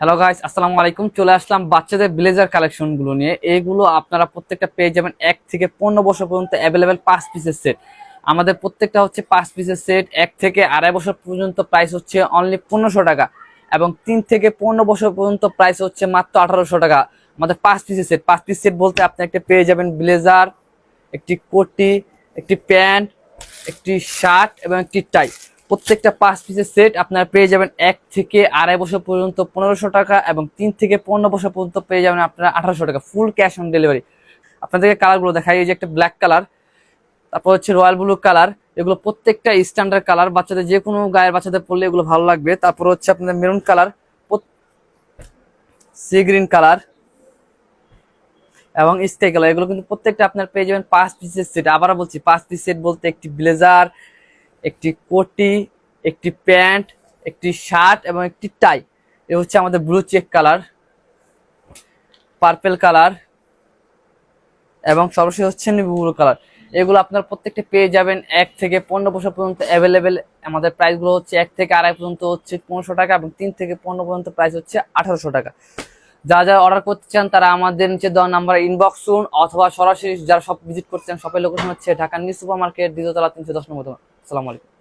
Hello guys আসসালামু আলাইকুম। চলে আসলাম বাচ্চাদের ব্লেজার কালেকশনগুলো নিয়ে। এইগুলো আপনারা প্রত্যেকটা পেয়ে যাবেন এক থেকে পনেরো বছর পর্যন্ত অ্যাভেলেবেল পাঁচ পিসের সেট আমাদের প্রত্যেকটা হচ্ছে পাঁচ পিসের সেট এক থেকে আড়াই বছর পর্যন্ত প্রাইস হচ্ছে অনলি পনেরোশো টাকা এবং তিন থেকে পনেরো বছর পর্যন্ত প্রাইস হচ্ছে মাত্র আঠারোশো টাকা। আমাদের পাঁচ পিসের সেট পাঁচ পিস সেট বলতে আপনি একটা পেয়ে যাবেন ব্লেজার একটি কোটি, একটি প্যান্ট, একটি শার্ট এবং একটি টাই প্রত্যেকটা পাঁচ পিসের সেট আপনারা পেয়ে যাবেন এক থেকে আড়াই বছর পর্যন্ত পনেরোশো টাকা এবং তিন থেকে পনেরো বছর পর্যন্ত পেয়ে যাবেন আপনারা আঠারোশো টাকা ফুল ক্যাশ অন ডেলিভারি আপনাদেরকে কালারগুলো দেখাই, এই যে একটা ব্ল্যাক কালার তারপর হচ্ছে রয়্যাল ব্লু কালার এগুলো প্রত্যেকটা স্ট্যান্ডার্ড কালার বাচ্চাদের যে কোনো গায়ের বাচ্চাদের পড়লে এগুলো ভালো লাগবে। তারপর হচ্ছে আপনাদের maroon colour sea green colour এবং স্কাই কালার এগুলো কিন্তু প্রত্যেকটা আপনার পেয়ে যাবেন পাঁচ পিসের সেট আবারও বলছি, পাঁচ পিস সেট বলতে একটি ব্লেজার একটি কোটি, একটি প্যান্ট, একটি শার্ট এবং একটি টাই। এ হচ্ছে আমাদের blue check colour purple colour এবং সর্বশেষ হচ্ছে ব্লু কালার এগুলো আপনার প্রত্যেকটা পেয়ে যাবেন এক থেকে পনেরো বছর পর্যন্ত অ্যাভেলেবেল আমাদের প্রাইসগুলো হচ্ছে এক থেকে আড়াই পর্যন্ত হচ্ছে পনেরোশো টাকা এবং তিন থেকে পনেরো পর্যন্ত প্রাইস হচ্ছে আঠারোশো টাকা। যা যা অর্ডার করতে চান তারা আমাদের নিচে দেওয়া নাম্বার ইনবক্স করুন অথবা সরাসরি যারা সব ভিজিট করছেন শপের লোকেশন হচ্ছে ঢাকা নিউ সুপার মার্কেট দ্বিতীয়তলা তিনশো দশ নম্বর আসসালামু আলাইকুম।